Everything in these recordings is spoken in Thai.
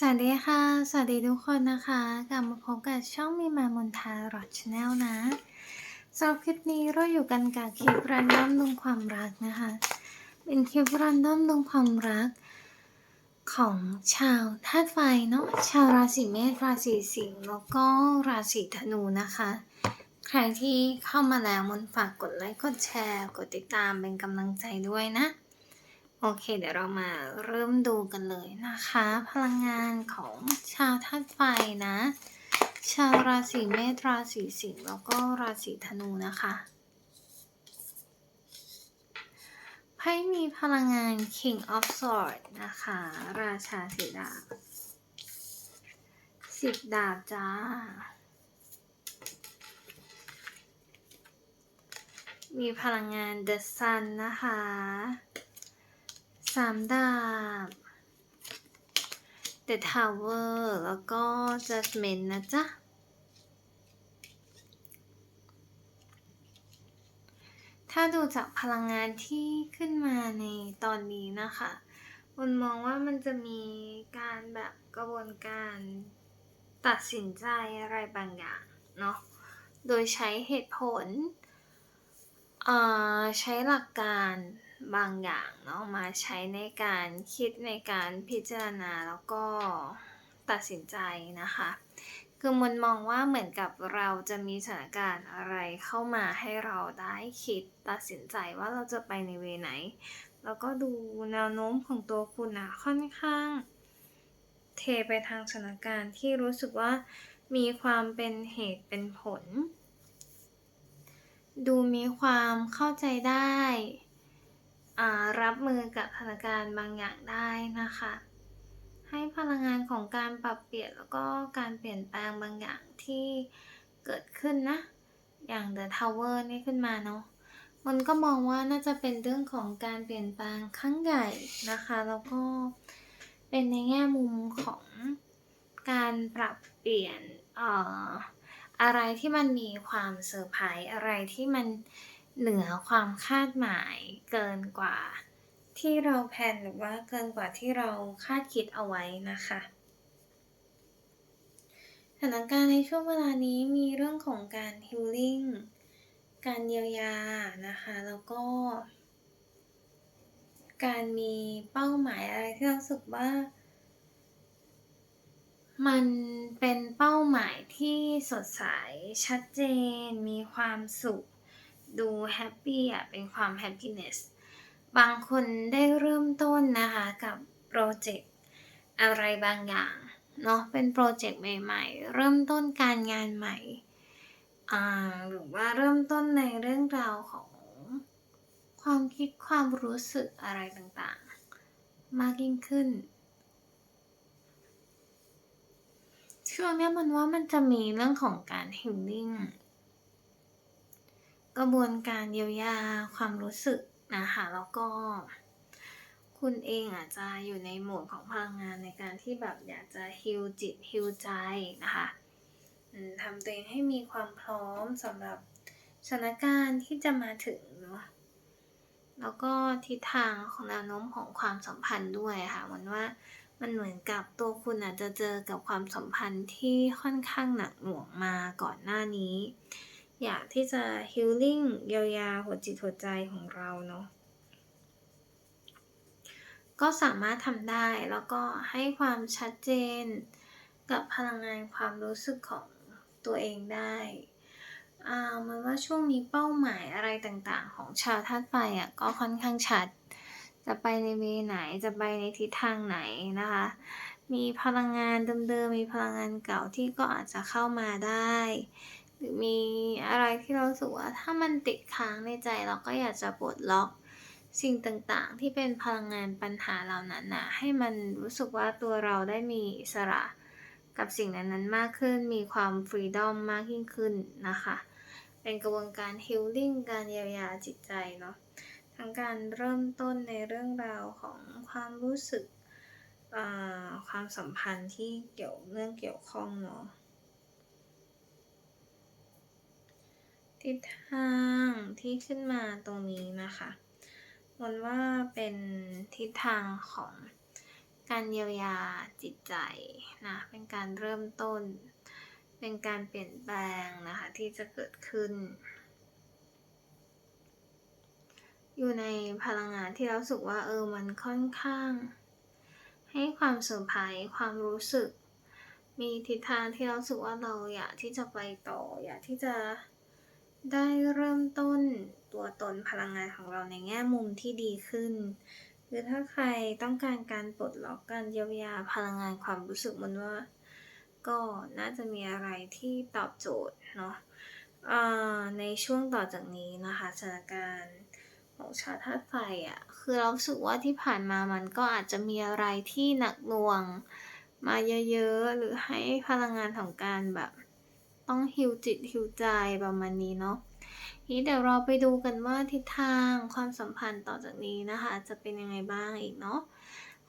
สวัสดีค่ะ สวัสดีทุกคนนะคะ กลับมาพบกับช่องมีมามนทารอดชาแนลนะสำหรับคลิปนี้เราอยู่กันกับคลิปรันดอมดวงความรักนะคะ เป็นคลิปรันดอมดวงความรัก ของชาวธาตุไฟเนาะ ชาวราศีเมษ ราศีสิงห์ แล้วก็ราศีธนูนะคะ ใครที่เข้ามาแล้วมนฝากกดไลค์ กดแชร์ กดติดตามเป็นกำลังใจด้วยนะ โอเค เดี๋ยวเรามาเริ่มดูกันเลยนะคะ พลังงานของชาวธาตุไฟนะ ชาวราศีเมษราศีสิงห์แล้วก็ราศีธนูนะคะไพ่มีพลังงาน King of Swords นะคะ ราชาสีดาบสิบดาบจ้า มีพลังงาน The Sun นะคะ สามดาบ The Tower แล้วก็ Judgment นะจ๊ะ ถ้าดูจากพลังงานที่ขึ้นมาในตอนนี้นะคะมันมองว่ามันจะมีการแบบกระบวนการตัดสินใจอะไรบางอย่างเนาะ โดยใช้เหตุผล ใช้หลักการ บางอย่างเนาะมาใช้ในการคิดในการพิจารณาแล้วก็ตัดสินใจนะคะ คือมันมองว่าเหมือนกับเราจะมีสถานการณ์อะไรเข้ามาให้เราได้คิดตัดสินใจว่าเราจะไปในเวไหน แล้วก็ดูแนวโน้มของตัวคุณอะค่อนข้าง เทไปทางสถานการณ์ที่รู้สึกว่ามีความเป็นเหตุเป็นผล ดูมีความเข้าใจได้ รับมือกับสถานการณ์บางอย่างได้นะคะ ให้พลังงานของการปรับเปลี่ยนแล้วก็การเปลี่ยนแปลงบางอย่างที่เกิดขึ้นนะ อย่าง The Tower นี่ขึ้นมาเนาะมันก็มองว่าน่าจะเป็นเรื่องของการเปลี่ยนแปลงครั้งใหญ่นะคะ แล้วก็เป็นในแง่มุมของการปรับเปลี่ยนอออะไรที่มันมีความเซอร์ไพรส์อะไรที่มัน เหนือความคาดหมายเกินกว่าที่เราแพนหรือว่าเกินกว่าที่เราคาดคิดเอาไว้นะคะสถานการณ์ในช่วงเวลานี้มีเรื่องของการฮิลลิ่งการเยียวยานะคะ แล้วก็ การมีเป้าหมายอะไรที่เราสึกว่า มันเป็นเป้าหมายที่สดใสชัดเจน มีความสุข ดูแฮปปี้อะเป็นความแฮปปี้เนสบางคนได้เริ่มต้นนะคะกับโปรเจกต์อะไรบางอย่างเนาะเป็นโปรเจกต์ใหม่ๆ เริ่มต้นการงานใหม่หรือว่าเริ่มต้นในเรื่องราวของความคิดความรู้สึกอะไรต่างๆ มากยิ่งขึ้น ช่วงนี้มันว่ามันจะมีเรื่องของการฮิลลิ่ง กระบวนการเยียวยาความรู้สึกนะคะแล้วก็ คุณเองอาจจะอยู่ในโหมดของพลังงานในการที่แบบอยากจะฮิลจิตฮิลใจนะคะทำตัวเองให้มีความพร้อมสำหรับสถานการณ์ที่จะมาถึงเนาะแล้วก็ทิศทางของแนวโน้มของความสัมพันธ์ด้วยค่ะมันว่ามันเหมือนกับตัวคุณอาจจะเจอกับความสัมพันธ์ที่ค่อนข้างหนักหน่วงมาก่อนหน้านี้ อยากที่จะฮิลลิ่งเยียวยาหัวจิตหัวใจของเราเนาะก็สามารถทำได้แล้วก็ให้ความชัดเจนกับพลังงานความรู้สึกของตัวเองได้อ่ามันว่าช่วงนี้เป้าหมายอะไรต่างๆ ของชาวธาตุไฟอะก็ค่อนข้างชัด จะไปในเวไหนจะไปในทิศทางไหนนะคะ มีพลังงานเดิมๆมีพลังงานเก่าที่ก็อาจจะเข้ามาได้ หรือมีอะไรที่เราสึกว่าถ้ามันติดค้างในใจเราก็อยากจะปลดล็อกสิ่งต่างๆ ที่เป็นพลังงานปัญหาเหล่านั้นนะให้มันรู้สึกว่าตัวเราได้มีอิสระกับสิ่งนั้นๆมากขึ้น มีความฟรีดอมมากยิ่งขึ้นนะคะ เป็นกระบวนการฮิลลิ่งการเยียวยาจิตใจเนาะทั้งการเริ่มต้นในเรื่องราวของความรู้สึกความสัมพันธ์ที่เกี่ยวเรื่องเกี่ยวข้องเนาะ ทิศทางที่ขึ้นมาตรงนี้นะคะมันว่าเป็นทิศทางของการเยียวยาจิตใจนะ เป็นการเริ่มต้น เป็นการเปลี่ยนแปลงนะคะที่จะเกิดขึ้น อยู่ในพลังงานที่เราสึกว่าเออมันค่อนข้าง ให้ความเซอร์ไพรส์ความรู้สึก มีทิศทางที่เราสึกว่าเราอยากที่จะไปต่อ อยากที่จะ ได้เริ่มต้นตัวตนพลังงานของเราในแง่มุมที่ดีขึ้น หรือถ้าใครต้องการการปลดล็อกการเยียวยาพลังงานความรู้สึกมันว่า ก็น่าจะมีอะไรที่ตอบโจทย์เนาะในช่วงต่อจากนี้นะคะสถานการณ์ของชาธาตุไฟอะ่ะคือเราสึกว่าที่ผ่านมามันก็อาจจะมีอะไรที่หนักหน่วงมาเยอะๆ หรือให้พลังงานของการแบบ ต้องฮิวจิตฮิวใจประมาณนี้เนาะนี้เดี๋ยวเราไปดูกันว่าทิศทางความสัมพันธ์ต่อจากนี้นะคะ จะเป็นยังไงบ้างอีกเนาะ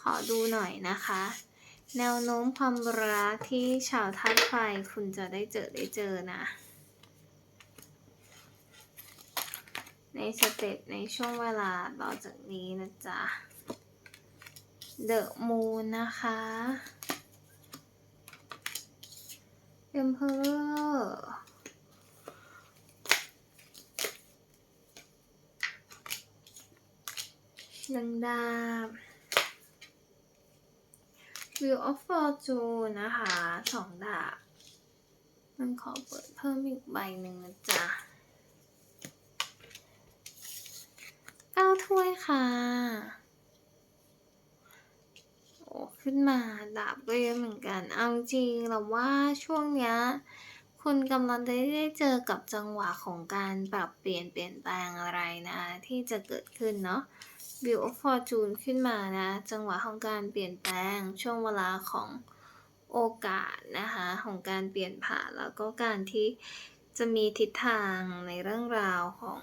ขอดูหน่อยนะคะ แนวโน้มความรักที่ชาวธาตุไฟคุณจะได้เจอได้เจอนะ ในสเต็ปในช่วงเวลาต่อจากนี้นะจ๊ะเดอะมูนนะคะ Emperor หนึ่งดาบ Wheel of Fortune นะคะสองดาบ มันขอเปิดเพิ่มอีกใบหนึ่งนะจ๊ะเก้าถ้วยค่ะ ขึ้นมาดาบก็เยอะเหมือนกัน เอาจริงเราว่าช่วงเนี้ยคุณกำลังได้ได้เจอกับจังหวะของการปรับเปลี่ยนเปลี่ยนแปลงอะไรนะที่จะเกิดขึ้นเนาะ View of Fortune ขึ้นมานะ จังหวะของการเปลี่ยนแปลงช่วงเวลาของโอกาสนะคะของการเปลี่ยนผ่านแล้วก็การที่จะมีทิศทางในเรื่องราวของ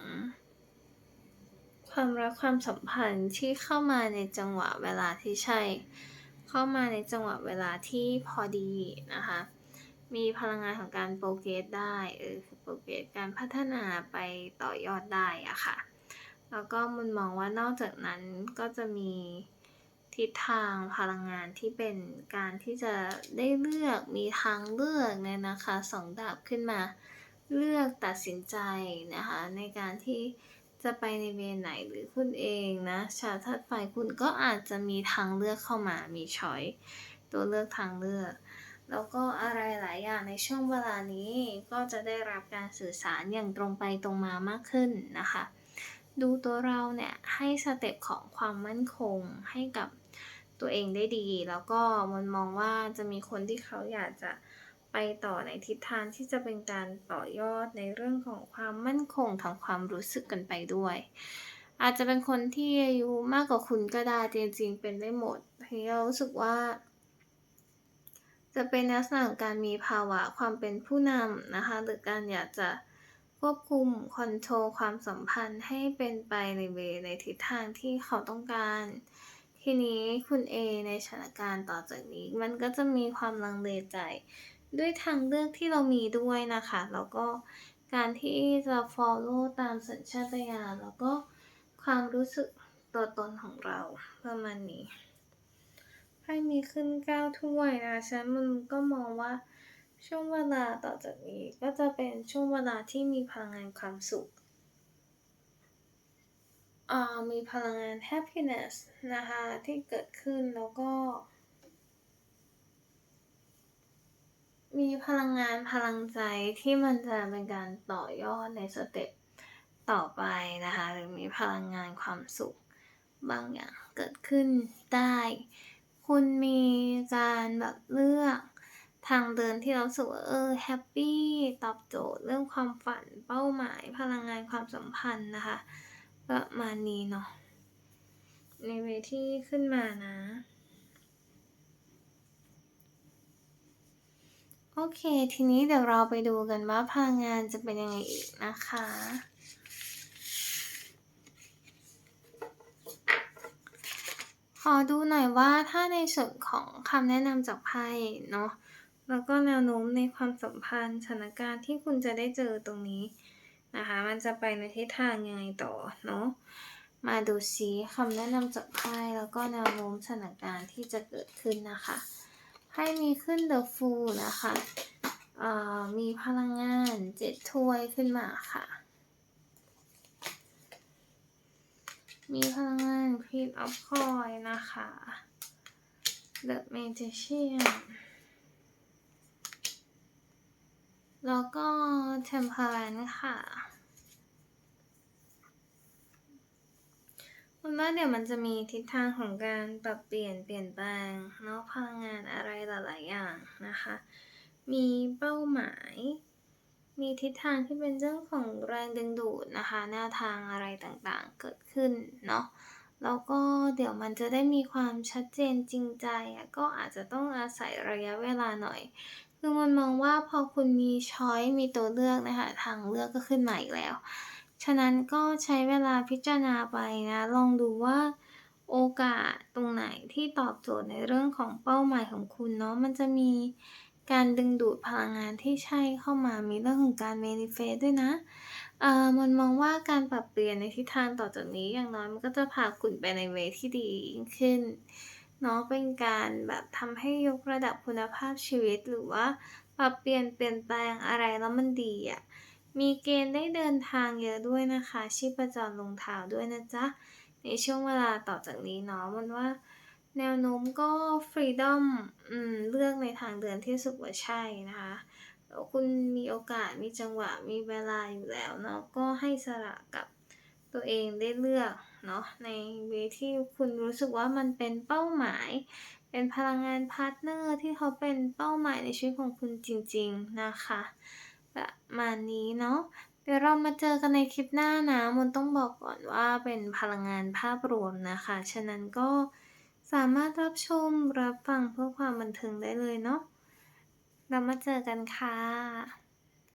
ความรักความสัมพันธ์ที่เข้ามาในจังหวะเวลาที่ใช่ เข้ามาในจังหวะเวลาที่พอดีนะคะ มีพลังงานของการโปรเกรสได้เออโปรเกรสการพัฒนาไปต่อยอดได้อะค่ะ แล้วก็มุนมองว่านอกจากนั้นก็จะมีทิศทางพลังงานที่เป็นการที่จะได้เลือกมีทางเลือกเนี่ยนะคะสองดาบขึ้นมาเลือกตัดสินใจนะคะในการที่ จะไปในเวไหนหรือคุณเองนะชาวธาตุไฟคุณก็อาจจะมีทางเลือกเข้ามามีช้อยตัวเลือกทางเลือก แล้วก็อะไรหลายอย่างในช่วงเวลานี้ก็จะได้รับการสื่อสารอย่างตรงไปตรงมามากขึ้นนะคะ ดูตัวเราเนี่ยให้สเต็ปของความมั่นคงให้กับตัวเองได้ดี แล้วก็มันมองว่าจะมีคนที่เขาอยากจะ ไปต่อในทิศทางที่จะเป็นการต่อยอดในเรื่องของความมั่นคงทางความรู้สึกกันไปด้วย อาจจะเป็นคนที่อายุมากกว่าคุณก็ได้จริงๆ เป็นได้หมดที่เรารู้สึกว่า จะเป็นลักษณะของการมีภาวะความเป็นผู้นำนะคะหรือการอยากจะควบคุมคอนโทรลความสัมพันธ์ให้เป็นไปในเวในทิศทางที่เขาต้องการทีนี้คุณเอในสถานการณ์ต่อจากนี้ มันก็จะมีความลังเลใจ ด้วยทางเลือกที่เรามีด้วยนะคะ แล้วก็การที่จะ follow ตามสัญชาตญาณแล้วก็ความรู้สึกตัวตนของเราประมาณนี้ไพ่มีขึ้นก้าวถ้วยนะฉันมันก็มองว่าช่วงเวลาต่อจากนี้ก็จะเป็นช่วงเวลาที่มีพลังงานความสุขมีพลังงาน happiness นะคะที่เกิดขึ้นแล้วก็ มีพลังงานพลังใจที่มันจะเป็นการต่อยอดในสเต็ปต่อไปนะคะ หรือมีพลังงานความสุข บางอย่างเกิดขึ้นได้ คุณมีการแบบเลือกทางเดินที่เราสึกว่าเออแฮปปี้ตอบโจทย์เรื่องความฝันเป้าหมายพลังงานความสัมพันธ์นะคะ ประมาณนี้เนาะในเวที่ขึ้นมานะโอ เค ทีนี้เดี๋ยวเราไปดูกันว่าพลังงานจะเป็นยังไงอีกนะคะ ขอดูหน่อยว่าถ้าในส่วนของคำแนะนำจากไพ่เนาะ แล้วก็แนวโน้มในความสัมพันธ์สถานการณ์ที่คุณจะได้เจอตรงนี้นะคะ มันจะไปในทิศทางยังไงต่อเนาะ มาดูซิคำแนะนำจากไพ่แล้วก็แนวโน้มสถานการณ์ที่จะเกิดขึ้นนะคะ ไพ่มีขึ้น The Fool นะคะอ่ามีพลังงานเจ็ดถ้วยขึ้นมาค่ะ มีพลังงาน Queen of Coin นะคะ The Magician แล้วก็ Temperance ค่ะ คุณว่าเดี๋ยวมันจะมีทิศทางของการปรับเปลี่ยนเปลี่ยนแปลงเนาะพลังงานอะไรหลาย ๆ อย่างนะคะ มีเป้าหมาย มีทิศทางที่เป็นเรื่องของแรงดึงดูดนะคะแนวทางอะไรต่างๆเกิดขึ้นเนาะแล้วก็เดี๋ยวมันจะได้มีความชัดเจนจริงใจอะก็อาจจะต้องอาศัยระยะเวลาหน่อย คือมันมองว่าพอคุณมีช้อยมีตัวเลือกนะคะทางเลือกก็ขึ้นมาอีกแล้ว ฉะนั้นก็ใช้เวลาพิจารณาไปนะ ลองดูว่าโอกาสตรงไหนที่ตอบโจทย์ในเรื่องของเป้าหมายของคุณเนาะมันจะมีการดึงดูดพลังงานที่ใช่เข้ามามีเรื่องของการ manifest ด้วยนะเอ่อมันมองว่าการปรับเปลี่ยนในทิศทางต่อจากนี้อย่างน้อยมันก็จะพาคุณไปในเวที่ดียิ่งขึ้นเนาะเป็นการแบบทำให้ยกระดับคุณภาพชีวิตหรือว่าปรับเปลี่ยนเปลี่ยนแปลงอะไรแล้วมันดีอะ มีเกณฑ์ได้เดินทางเยอะด้วยนะคะ ชีพจรลงเท้าด้วยนะจ๊ะ ในช่วงเวลาต่อจากนี้เนาะมันว่า แนวโน้มก็ฟรีดอมเลือกในทางเดินที่สึกว่าใช่นะคะแล้วคุณมีโอกาสมีจังหวะมีเวลาอยู่แล้วเนาะก็ให้สละกับตัวเองได้เลือกเนาะในเวที่คุณรู้สึกว่ามันเป็นเป้าหมาย เป็นพลังงานพาร์ทเนอร์ที่เขาเป็นเป้าหมายในชีวิตของคุณจริง ๆ นะคะ ประมาณนี้เนาะเดี๋ยวเรามาเจอกันในคลิปหน้านะมนต้องบอกก่อนว่าเป็นพลังงานภาพรวมนะคะ ฉะนั้นก็สามารถรับชมรับฟังเพื่อความบันเทิงได้เลยเนาะเรามาเจอกันค่ะ